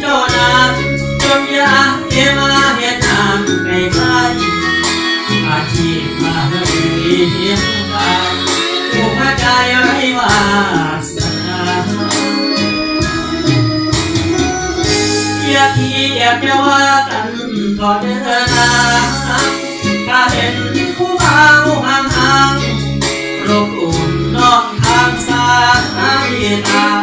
โดนาจมยาเอมาเฮ็ดนาในบ้านอาชีพมาเฮ้ยฮียตาผู้พระกายไร้วาสนาอยากที่ยากจะว่ากันก่อนเดินนาถ้าเห็นผู้เบาห่างๆรบอุ่น้องทางสายตา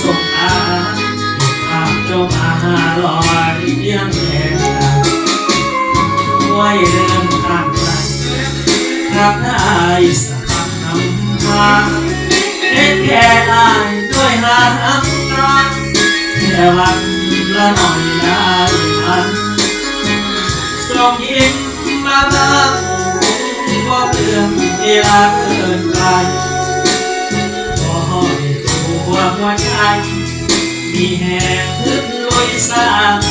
ส่งอาภาพเจ้ามาลอยเลี้ยงแหงไว้เดินทางไกลรักได้สักคำนำพาเห็นแค่ลายด้วยหางตาแค่วันละหน่อยได้ทันส่งยิ้มมาบ้างก็เรื่องเวลาเกินไป หัวใจ มีแห่งขึ้นลอยสาง